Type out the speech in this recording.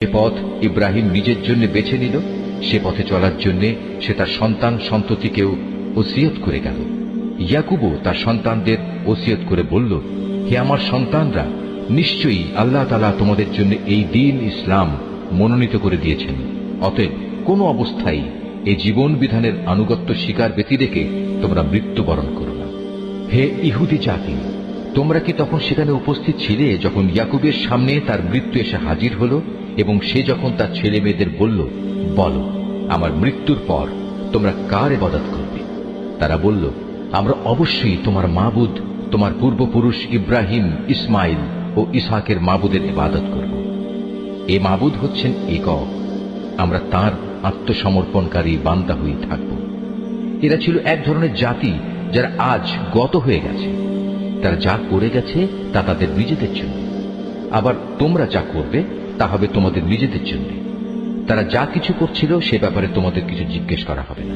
যে পথ ইব্রাহিম নিজের জন্য বেছে নিল, সে পথে চলার জন্য সে তার সন্তান সন্ততিকেও ওসিয়ত করে গেল। ইয়াকুবও তার সন্তানদের ওসিয়ত করে বলল, হে আমার সন্তানরা, নিশ্চয়ই আল্লাহ তালা তোমাদের জন্য এই দিন ইসলাম মনোনীত করে দিয়েছেন। অতএব কোনো অবস্থায় এই জীবন বিধানের আনুগত্য স্বীকার ব্যতি রেখে তোমরা মৃত্যুবরণ করো না। হে ইহুদি জাতি তোমরা কি তখন সেখানে উপস্থিত ছিলে যখন ইয়াকুবের সামনে তার মৃত্যু এসে হাজির হলো এবং সে যখন তার ছেলে মেয়েদের বলল, বলো, আমার মৃত্যুর পর তোমরা কার এবাদত করবে? তারা বলল, আমরা অবশ্যই তোমার মাবুদ, তোমার পূর্বপুরুষ ইব্রাহিম, ইসমাইল ও ইসহাকের মাবুদের ইবাদত করব। এ মাবুদ হচ্ছেন একক। আমরা তার আত্মসমর্পণকারী বান্দা হয়ে থাকব। এরা ছিল এক ধরনের জাতি যারা আজ গত হয়ে গেছে। তারা যা করে গেছে তা তাদের নিজেদের জন্য। আবার তোমরা যা করবে, তা হবে তোমাদের নিজেদের জন্য। তারা যা কিছু করছিল, সে ব্যাপারে তোমাদের কিছু জিজ্ঞেস করা হবে না।